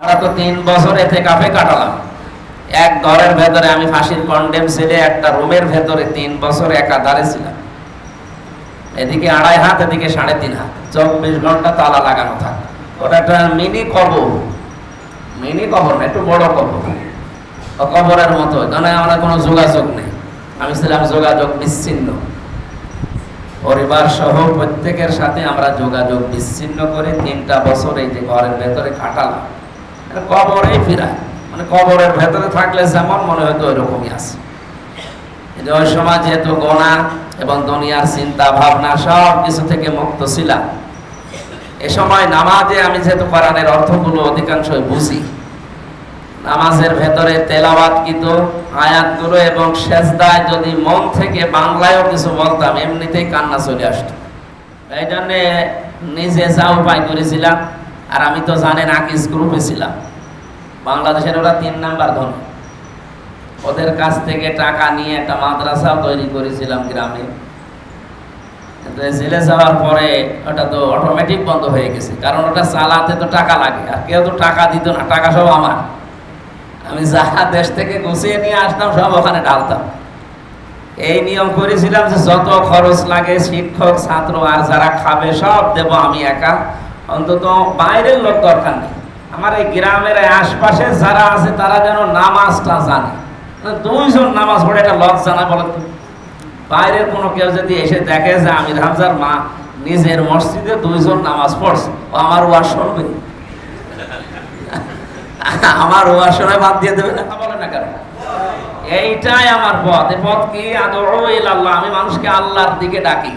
আমরা তো তিন বছর এতে কাফে কাটালাম। এক ঘরের ভেতরে আমি ফাঁসির কন্ডেম ছেলে একটা রুমের ভেতরে তিন বছর একাধারে ছিলাম। এদিকে আড়াই হাত, এদিকে সাড়ে তিন হাত। চব্বিশ ঘণ্টা তালা লাগানো থাকে। ওটা একটা মিনি কবর। মিনি কবর না, একটু বড় কবর। ও কবরের মতো। কারণ আমরা কোনো যোগাযোগ নেই। আমি ছিলাম যোগাযোগ বিচ্ছিন্ন। পরিবার সহ প্রত্যেকের সাথে আমরা যোগাযোগ বিচ্ছিন্ন করে তিনটা বছর এই যে ঘরের ভেতরে কাটালাম। এটা কবরে ফিরা। মানে কবরের ভেতরে থাকলে যেমন মনে হয়তো ওই রকমই আছে। কিন্তু ওই সময় যেহেতু গোনা এবং দুনিয়ার চিন্তা ভাবনা সব কিছু থেকে মুক্ত ছিলাম, এ সময় নামাজে আমি যেহেতু কোরআনের অর্থগুলো অধিকাংশই বুঝি। নামাজের ভেতরে তেলাওয়াত কিন্তু আয়াতগুলো এবং সেজদায় যদি মন থেকে বাংলায়ও কিছু বলতাম, এমনিতেই কান্না চলে আসতো। এই জন্যে নিজে যা উপায় করেছিলাম আর আমি তো জানেন আকিস গ্রুপে ছিলাম। বাংলাদেশের ওরা তিন নাম্বার ধনী। ওদের কাছ থেকে টাকা নিয়ে একটা মাদ্রাসা তৈরি করেছিলাম গ্রামে। জেলে যাওয়ার পরে ওটা তো অটোমেটিক বন্ধ হয়ে গেছে। কারণ ওটা চালাতে তো টাকা লাগে। আর কেউ তো টাকা দিত না, টাকা সব আমার। আমি যাহা দেশ থেকে গুছিয়ে নিয়ে আসতাম, সব ওখানে ঢালতাম। এই নিয়ম করেছিলাম যে যত খরচ লাগে শিক্ষক, ছাত্র আর যারা খাবে, সব দেব আমি একা। অন্তত বাইরের লোক দরকার নেই। আমার এই গ্রামের আশপাশে যারা আছে, তারা যেন নামাজটা জানে। দুইজন নামাজ পড়ে একটা লজ জানা বলে তো? বাইরের কোনো কেউ যদি এসে দেখে যে আমি হামজার মা নিজের মসজিদে দুইজন নামাজ পড়ছে, ও আমার ওয়াজ শুনবে? আমার ওয়াজ শোনায় বাদ দিয়ে দেবে না বলে না কেন? এইটাই আমার পথ। এই পথ কি? আদৌ আল্লাহ আমি মানুষকে আল্লাহর দিকে ডাকি।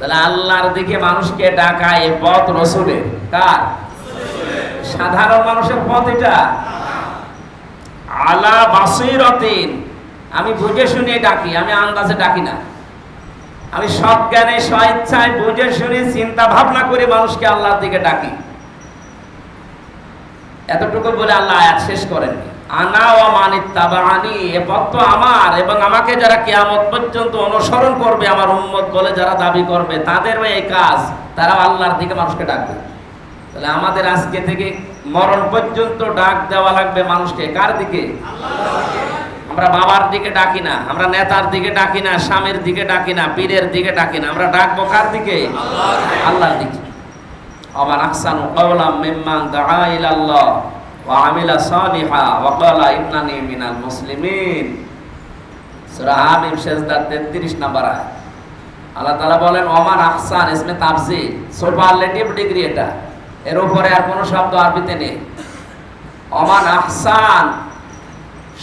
তাহলে আল্লাহর দিকে মানুষকে ডাকা এই পথ রসুলের। কার? সাধারণ মানুষের পথ এটা। আলা বাসিরতিন। আমি বুঝে শুনে ডাকি, আমি আন্দাজে ডাকি না। আমি সজ্ঞানে, স্বেচ্ছায় বুঝে শুনে চিন্তা ভাবনা করে মানুষকে আল্লাহর দিকে ডাকি। এতটুকু বলে আল্লাহ আয়াত শেষ করেননি। আমার এবং আমাকে যারা কিয়ামত পর্যন্ত অনুসরণ করবে আমার উম্মত বলে যারা দাবি করবে এই কাজ তারা আল্লাহর দিকে মানুষকে ডাকবে তাহলে আমাদের আজকে থেকে মরণ পর্যন্ত ডাক দেওয়া লাগবে মানুষকে। কার দিকে? আমরা বাবার দিকে ডাকি না, আমরা নেতার দিকে ডাকি না, স্বামীর দিকে ডাকি না, পীরের দিকে ডাকি না। আমরা ডাকবো কার দিকে? আল্লাহর দিকে। আহসানু ওয়া ক্বালা ইন্নানি মিনাল মুসলিমিন সূরা সিজদা 33 নম্বর আয়াত। আল্লাহ তাআলা বলেন, ওমান আহসান, ইসমে সুপারলেটিভ ডিগ্রি এটা। এর উপরে আর কোনো শব্দ আরবিতে নেই। ওমান আহসান,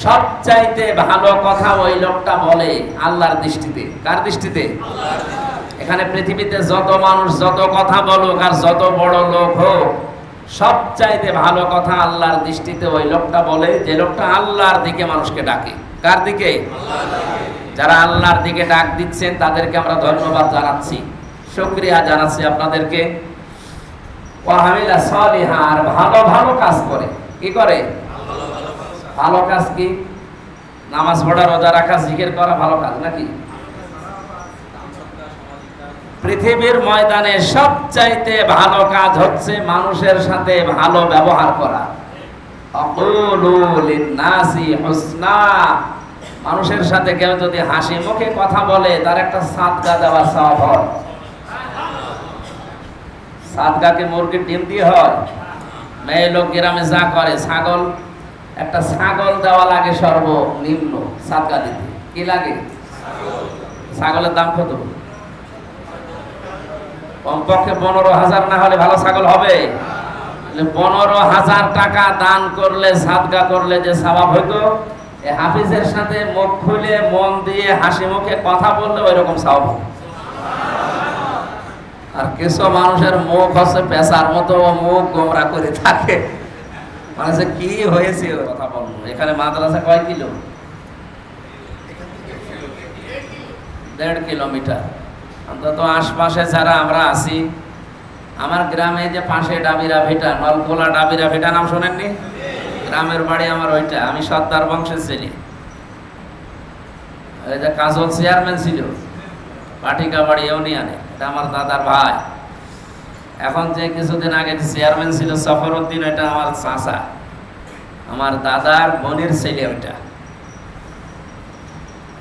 সবচাইতে ভালো কথা ওই লোকটা বলে আল্লাহর দৃষ্টিতে। কার দৃষ্টিতে? এখানে পৃথিবীতে যত মানুষ যত কথা বলুক আর যত বড় লোক হোক সবচাইতে ভালো কথা আল্লাহর দৃষ্টিতে ওই লোকটা বলে যে লোকটা আল্লাহর দিকে মানুষকে ডাকে। কার দিকে? যারা আল্লাহর দিকে ডাক দিচ্ছেন তাদেরকে আমরা ধন্যবাদ জানাচ্ছি। শুক্রিয়া জানাচ্ছি আপনাদেরকে। আর ভালো ভালো কাজ করে। কি করে? ভালো কাজ কি? নামাজ পড়া, রোজা রাখা, জিকির করা, ভালো কাজ নাকি? পৃথিবীর ময়দানে সবচাইতে ভালো কাজ হচ্ছে মানুষের সাথে ভালো ব্যবহার করা। মানুষের সাথে কেউ যদি হাসি মুখে কথা বলে, তার একটা সাদগা দেওয়া সব হয়। সাদগাকে মুরগির ডিম দিয়ে হয়। মেয়ে লোক গ্রামে যা করে, ছাগল। একটা ছাগল দেওয়া লাগে সর্বনিম্ন সাদগা দিতে। কি লাগে? ছাগলের দাম কত? কমপক্ষে পনেরো হাজার না হলে ভালো ছাগল হবে। পনেরো হাজার টাকা দান করলে, সাদগা করলে যে স্বভাব হইতো হাফিজের সাথে মুখ খুলে মন দিয়ে হাসি মুখে কথা বললে ওই রকম স্বভাব আর কিছু মানুষের মুখ হচ্ছে পেশার মতো মুখ গোমরা করে থাকে। মানে কি হয়েছে কথা বলব? এখানে মাদ্রাসা কয় কিলো? দেড় কিলোমিটার। অন্তত আশপাশে যারা আমরা আছি, আমার গ্রামে যে পাশে ডাবিরা ভেটা নলখোলা ডাবিরা ভিটা নাম শোনেননি? গ্রামের বাড়ি আমার ওইটা, আমি সর্দার বংশের ছেলে। ওই যে কাজল চেয়ারম্যান ছিল, পাটিকা বাড়ি ইউনিয়নে, এটা আমার দাদার ভাই। এখন যে কিছুদিন আগে চেয়ারম্যান ছিল সফর উদ্দিন এটা আমার চাচা। আমার দাদার বোনের ছেলে ওইটা।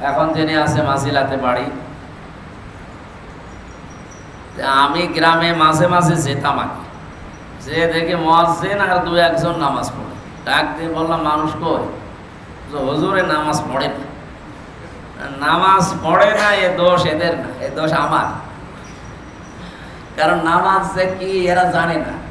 এখন যিনি আছে মাসিলাতে বাড়ি আমি গ্রামে মাঝে মাঝে যেতাম আগে। যে দেখে মহাজেন আর দু একজন নামাজ পড়ে। ডাক দিয়ে বললাম, মানুষ কই? যে হুজুরে নামাজ পড়ে না। নামাজ পড়ে না, এ দোষ এদের না, এ দোষ আমার। কারণ নামাজ যে কি, এরা জানে না।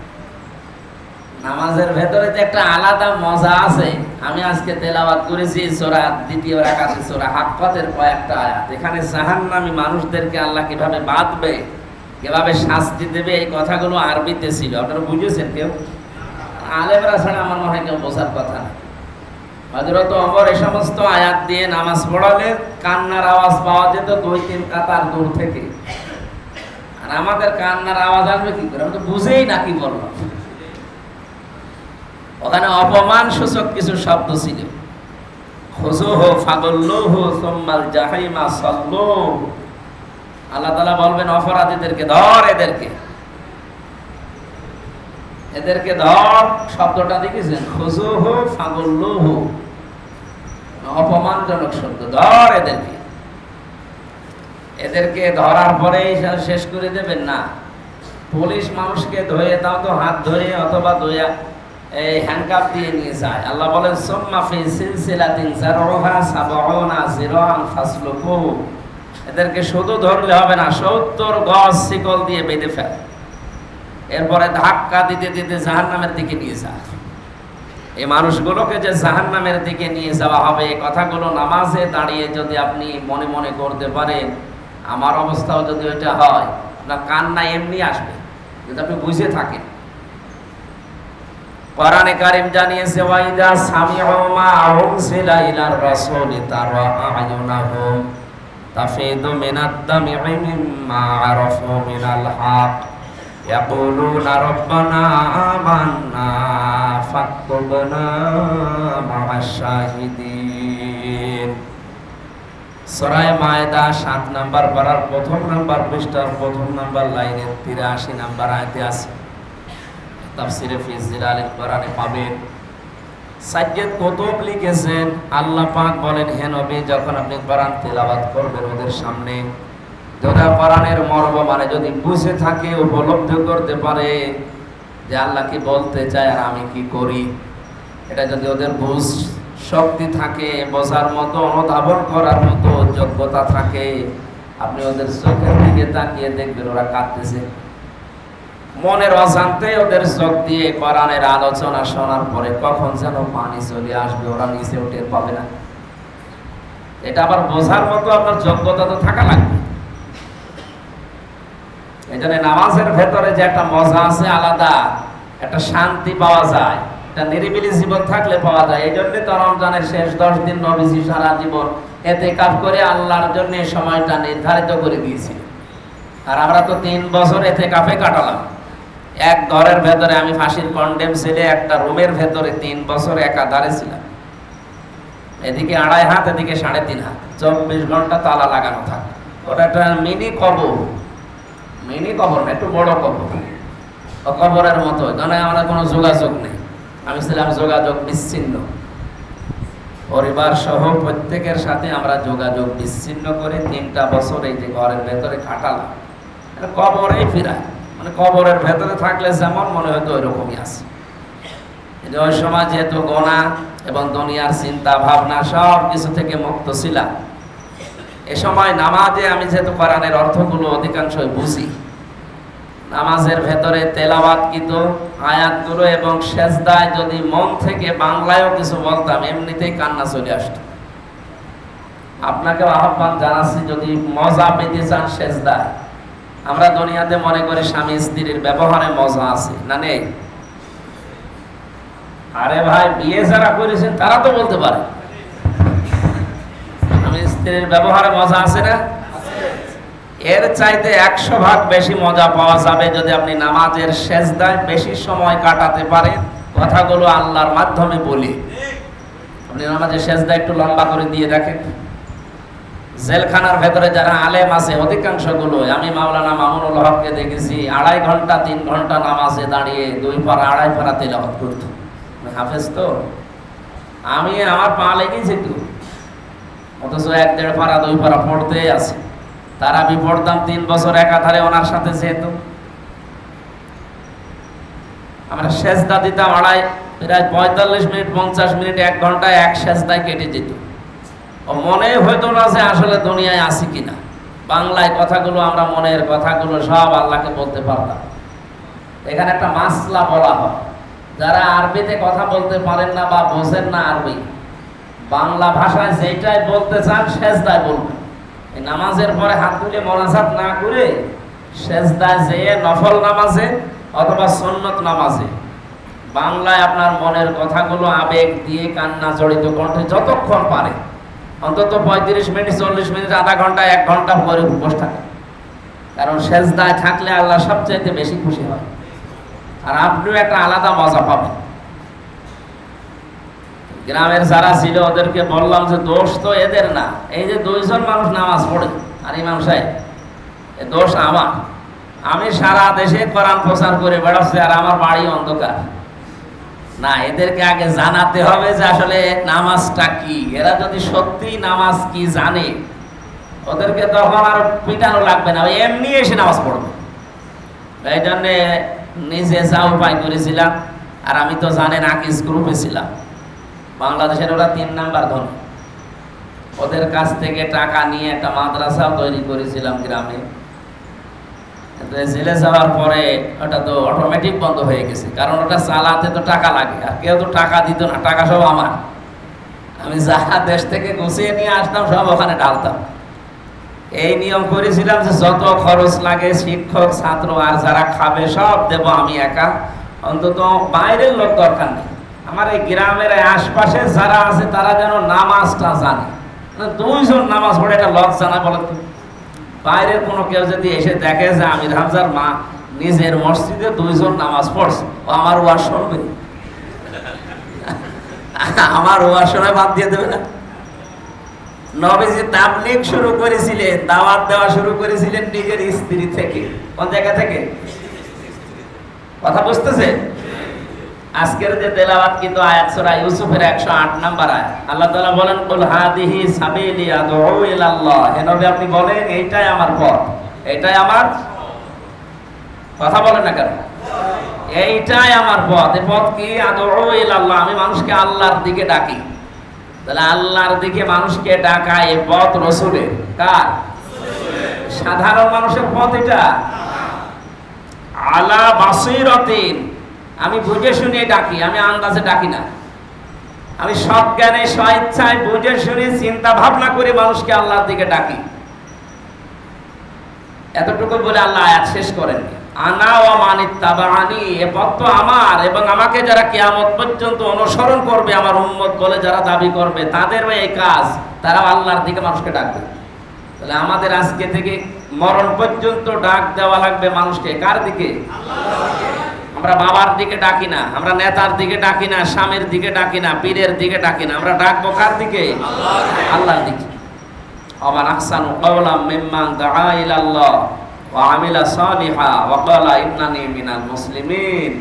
নামাজের ভেতরে যে একটা আলাদা মজা আছে। আমি আজকে তেলাবাদ করেছি সোরা দ্বিতীয় রাখাতে সোরা হাক্কতের কয়েকটা আয়াত। এখানে জাহান্নামী মানুষদেরকে আল্লাহ কীভাবে বাঁধবে কীভাবে শাস্তি দেবে এই কথাগুলো আরবিতে ছিল। আপনারা বুঝেছেন কেউ? আলেমরা ছাড়া আমার মনে হয় কেউ বোঝার কথা হজরত অমর এই সমস্ত আয়াত দিয়ে নামাজ পড়ালে কান্নার আওয়াজ পাওয়া যেত দুই তিন কাতার দূর থেকে। আর আমাদের কান্নার আওয়াজ আসবে কি করে? আমি তো বুঝেই না কি বললাম ওখানে অপমান সূচক কিছু শব্দ ছিল। খুজুহ ফাগল্লুহ সুম্মাল জাহিমা সাল্লু আল্লাহ তাআলা বলবেন, অপরাধীদেরকে ধর এদেরকে। এদেরকে ধর, শব্দটা দেখেছেন? খুজুহ ফাগল্লুহ। অপমানজনক শব্দ, ধর এদেরকে। এদেরকে ধরার পরেই শেষ করে দেবেন না। পুলিশ মানুষকে ধরে তাও তো, হাত ধরে অথবা ধোয়া এই হ্যান্ডকাপ দিয়ে নিয়ে যায়। আল্লাহ বলেন, সুম্মা ফি সিলসিলাতিন জারউহা সাবউনা জিরান ফাসলুকু এদেরকে শুধু ধরলে হবে না 70 গজ শিকল দিয়ে বেঁধে ফেল। এরপরে ধাক্কা দিতে দিতে জাহান্নামের দিকে নিয়ে যায় এই মানুষগুলোকে যে জাহান্নামের দিকে নিয়ে যাওয়া হবে এই কথাগুলো নামাজে দাঁড়িয়ে যদি আপনি মনে মনে করতে পারেন, আমার অবস্থাও যদি ওইটা হয় আপনার কান্না এমনি আসবে, যদি আপনি বুঝে থাকেন। কোরআনে কারীম জানিয়েছে ওয়াইদা সামিউ মা উনসিলা ইলার রাসূলি তারা আয়ুনাহুম। তাফিদু মিনাদ দামি মিম্মা আরাফু মিনাল হক ইয়াকুলুনা রাব্বানা আমান্না ফাকতুবনা মা'আশ শাহিদিন সরায় মায়দা সাত নাম্বার পারার প্রথম নাম্বার পৃষ্ঠার প্রথম নাম্বার লাইনের তিরাশি নাম্বার আয়তে আছে তাফসিরে ফিজিল আলিল কোরআনে পাবেন সাজ্জাদ কুতুব লিখেছেন? আল্লাহ পাক বলেন, হে নবী, যখন আপনি কোরআন তেলাওয়াত করবেন ওদের সামনে যারা কোরআনের মর্ম মানে যদি বুঝে থাকে, উপলব্ধি করতে পারে যে আল্লাহ কি বলতে চায় আর আমি কি করি? এটা যদি ওদের বুঝ শক্তি থাকে, বোঝার মতো, অনুধাবন করার মতো যোগ্যতা থাকে, আপনি ওদের চোখের দিকে তাকিয়ে দেখবেন, ওরা কাঁদতেছে। মনের অশান্তে ওদের চোখ দিয়ে কোরআনের আলোচনা শোনার পরে কখন যেন পানি চলে আসবে, ওরা নিচে উঠে পাবে না। এটা আবার বোঝার মতো আপনার যোগ্যতা তো থাকা লাগবে। এই জন্য নামাজের ভেতরে যে একটা মজা আছে, আলাদা একটা শান্তি পাওয়া যায়, একটা নিরিবিলি জীবন থাকলে পাওয়া যায়। এই জন্য তো রমজানের শেষ দশ দিন নবীজি সারা জীবন এতে কাপ করে আল্লাহর জন্য সময়টা নির্ধারিত করে দিয়েছি আর আমরা তো তিন বছর এতে কাপে কাটালাম। এক ঘরের ভেতরে আমি ফাঁসির কন্ডেম ছেলে একটা রুমের ভেতরে তিন বছর একাধারে ছিলাম। এদিকে আড়াই হাত, এদিকে সাড়ে তিন হাত। চব্বিশ ঘণ্টা তালা লাগানো থাকে। ওটা একটা মিনি কবর। মিনি কবর না, একটু বড় কবর। ও কবরের মতো। এখানে আমরা কোনো যোগাযোগ নেই। আমি ছিলাম যোগাযোগ বিচ্ছিন্ন। পরিবার সহ প্রত্যেকের সাথে আমরা যোগাযোগ বিচ্ছিন্ন করে তিনটা বছর এই যে ঘরের ভেতরে কাটালাম কবরেই ফিরায়। মানে কবরের ভেতরে থাকলে যেমন মনে হয়তো ওই রকমই আছে। কিন্তু ওই সময় যেহেতু গোনা এবং দুনিয়ার চিন্তা ভাবনা সব কিছু থেকে মুক্ত ছিলাম, এ সময় নামাজে আমি যেহেতু কোরআনের অর্থগুলো অধিকাংশই বুঝি। নামাজের ভেতরে তেলাওয়াত কিন্তু আয়াতগুলো এবং সেজদায় যদি মন থেকে বাংলায়ও কিছু বলতাম, এমনিতেই কান্না চলে আসতো। আপনাকে আহ্বান জানাচ্ছি, যদি মজা পেতে চান সেজদায়। আমরা দুনিয়াতে মনে করি স্বামী স্ত্রীর ব্যবহারে মজা আছে, না নেই? আরে ভাই, বিয়ে যারা করেছেন তারা তো বলতে পারে। স্বামী স্ত্রীর ব্যবহারে মজা আছে না? এর চাইতে একশো ভাগ বেশি মজা পাওয়া যাবে যদি আপনি নামাজের সেজদায় বেশি সময় কাটাতে পারেন। কথাগুলো আল্লাহর মাধ্যমে বলি। আপনি নামাজের সেজদা একটু লম্বা করে দিয়ে দেখেন। জেলখানার ভেতরে যারা আলেম আছে অধিকাংশগুলো আমি মাওলানা মামুনুল হককে দেখেছি, আড়াই ঘণ্টা, তিন ঘণ্টা নামাজে দাঁড়িয়ে, দুই পারা আড়াই পারা তেলাওয়াত করতো। হাফেজ তো? আমি আমার পা লেগেছে তো অথচ এক দেড় পারা দুই পারা পড়তে আছে। তার আমি পড়তাম তিন বছর একাধারে ওনার সাথে যেহেতু। আমরা সেজদা দিতাম আড়াই, প্রায় পঁয়তাল্লিশ মিনিট, পঞ্চাশ মিনিট, এক ঘন্টায় এক সেজদায় কেটে যেত। মনে হইতো না যে আসলে দুনিয়ায় আছি কিনা। বাংলায় কথাগুলো আমরা মনের কথাগুলো সব আল্লাহকে বলতে পারতাম। এখানে একটা মাসলা বলা হয়। যারা আরবিতে কথা বলতে পারেন না বা বোঝেন না আরবি, বাংলা ভাষায় যেটাই বলতে চান সেজদায় বলবেন। এই নামাজের পরে হাত তুলে মনাজাত না করে সেজদায় যেয়ে নফল নামাজে অথবা সন্নত নামাজে বাংলায় আপনার মনের কথাগুলো আবেগ দিয়ে কান্না জড়িত কণ্ঠে যতক্ষণ পারে অন্তত পঁয়ত্রিশ মিনিট, চল্লিশ মিনিট, আধা ঘণ্টা, এক ঘণ্টা পরে বসে থাকে। কারণ সেজদায় থাকলে আল্লাহ সবচাইতে বেশি খুশি হয়। আর আপনিও একটা আলাদা মজা পাবেন। গ্রামের যারা ছিল, ওদেরকে বললাম যে, দোষ তো এদের না। এই যে দুইজন মানুষ নামাজ পড়ে, আর ইমাম সাহেব, এ দোষ আমার। আমি সারা দেশে কোরআন প্রচার করে বেড়াচ্ছি, আর আমার বাড়ি অন্ধকার। না, এদেরকে আগে জানাতে হবে যে আসলে নামাজটা কি। এরা যদি সত্যি নামাজ কি জানে, ওদেরকে তখন আর পিটানো লাগবে না। এমনি এসে নামাজ পড়বে। এই জন্যে নিজে যা উপায় করেছিলাম, আর আমি তো জানেন আকিস গ্রুপে ছিলাম। বাংলাদেশের ওরা তিন নাম্বার ধন। ওদের কাছ থেকে টাকা নিয়ে একটা মাদ্রাসাও তৈরি করেছিলাম গ্রামে। জেলে যাওয়ার পরে ওটা তো অটোমেটিক বন্ধ হয়ে গেছে। কারণ ওটা চালাতে তো টাকা লাগে আর কেউ তো টাকা দিত না টাকা সব আমার। আমি যা দেশ থেকে গুছিয়ে নিয়ে আসতাম সব ওখানে ঢালতাম। এই নিয়ম করেছিলাম যে যত খরচ লাগে শিক্ষক ছাত্র আর যারা খাবে সব দেব আমি একা। অন্তত বাইরের লোক দরকার নেই। আমার এই গ্রামের আশপাশে যারা আছে তারা যেন নামাজটা জানে। না, দুইজন নামাজ পড়ে একটা লজ জানা বলে বাইরের কোনো কেউ যদি এসে দেখে যে আমির হামজার মা নিজের মসজিদে দুইজন নামাজ পড়ছে, ও আমার ওয়াজ শুনবে? আমার ওয়াজ শোনায় বাদ দিয়ে দেবে না? নবীজি তাবলিগ শুরু করেছিলেন, দাওয়াত দেওয়া শুরু করেছিলেন নিজের স্ত্রী থেকে। কোন জায়গা থেকে? কথা বুঝতেছে আজকের যে তেলাওয়াত কিন্তু আয়াত সূরা ইউসুফের 108 নাম্বার আয়াত, আল্লাহ তাআলা বলেন, কুল হাদিহি সাবিলি আদউ ইলাল্লাহ। হে নবী, আপনি বলেন, এইটাই আমার পথ, এইটাই আমার কথা বলেন না কেন? এইটাই আমার পথ, এই পথ কি? আদউ ইলাল্লাহ, আমি মানুষকে আল্লাহর দিকে ডাকি। তাহলে আল্লাহর দিকে মানুষকে ডাকা এই পথ রসুলের, কার? সাধারণ মানুষের পথ এটা। আলা বাসিরতিন আমি বুঝে শুনে ডাকি, আমি আন্দাজে ডাকি না। আমি সব জ্ঞানে স্বেচ্ছায় বুঝে শুনে চিন্তা ভাবনা করে মানুষকে আল্লাহর দিকে ডাকি। এতটুকু বলে আল্লাহ আয়াত শেষ করেন। আনা ও মানিত তাবানি এ পথ আমার এবং আমাকে যারা কিয়ামত পর্যন্ত অনুসরণ করবে, আমার উম্মত বলে যারা দাবি করবে তাদের এই কাজ। তারা আল্লাহর দিকে মানুষকে ডাকবে। তাহলে আমাদের আজকে থেকে মরণ পর্যন্ত ডাক দেওয়া লাগবে মানুষকে। কার দিকে? আমরা বাবার দিকে ডাকি না, আমরা নেতার দিকে ডাকি না, স্বামীর দিকে ডাকি না, পীরের দিকে ডাকি না, আমরা ডাকবো কার দিকে? আল্লাহর দিকে। আবার আহসানু কাওলাম মিম্মান দাআ ইলাল্লাহ ওয়া আমিলা সালিহা ওয়া ক্বালা ইন্নানি মিনাল মুসলিমিন।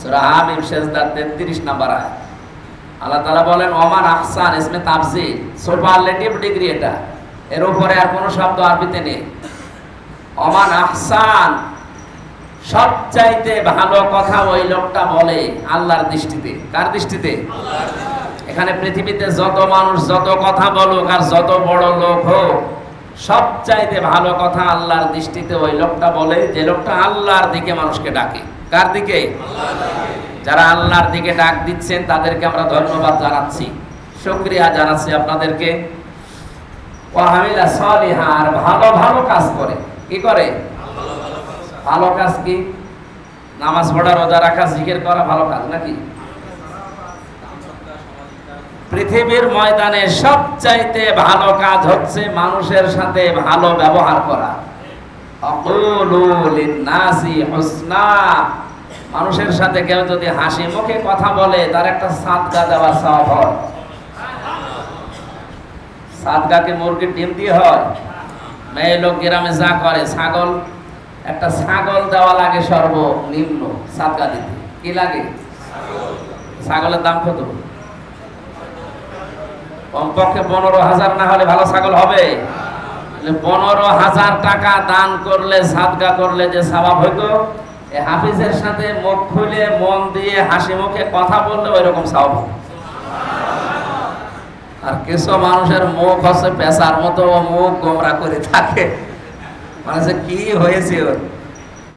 সূরা হামিম সিজদা 33 নম্বর আয়াত। আল্লাহ তাআলা বলেন ওমান আহসান, ইসমে তাফসীর সুপারলেটিভ ডিগ্রি এটা। এর উপরে আর কোনো শব্দ আরবিতে নেই। ওমান আহসান সবচাইতে ভালো কথা ওই লোকটা বলে আল্লাহর দৃষ্টিতে। কার দৃষ্টিতে? এখানে পৃথিবীতে যত মানুষ যত কথা বলুক আর যত বড় লোক হোক, সবচাইতে ভালো কথা আল্লাহর দৃষ্টিতে ওই লোকটা বলে যে লোকটা আল্লাহর দিকে মানুষকে ডাকে। কার দিকে? যারা আল্লাহর দিকে ডাক দিচ্ছেন তাদেরকে আমরা ধন্যবাদ জানাচ্ছি। শুকরিয়া জানাচ্ছি আপনাদেরকে। ওয়াহামিলা সালিহা, আর ভালো ভালো কাজ করে। কি করে? ভালো কাজ কি? নামাজ পড়া, রোজা রাখা, জিকির করা ভালো কাজ নাকি? পৃথিবীর ময়দানে সবচাইতে ভালো কাজ হচ্ছে মানুষের সাথে ভালো ব্যবহার করা। মানুষের সাথে কেউ যদি হাসি মুখে কথা বলে, তার একটা সাদগা দেওয়া সব হয়। সাদগাকে মুরগির ডিম দিয়ে হয়। মেয়ে লোক গ্রামে যা করে, ছাগল একটা ছাগল দেওয়া লাগে সর্বনিম্ন সাদগা দিতে। কি লাগে? ছাগলের দাম কত? কমপক্ষে পনেরো হাজার না হলে ভালো ছাগল হবে। পনেরো হাজার টাকা দান করলে, সাদগা করলে যে স্বভাব হইতো হাফিজের সাথে মুখ খুলে মন দিয়ে হাসি মুখে কথা বললে ওই রকম স্বভাব আর কিছু মানুষের মুখ হচ্ছে পেশার মতো মুখ গোমরা করে থাকে। মানে যে কি হয়েছে ওর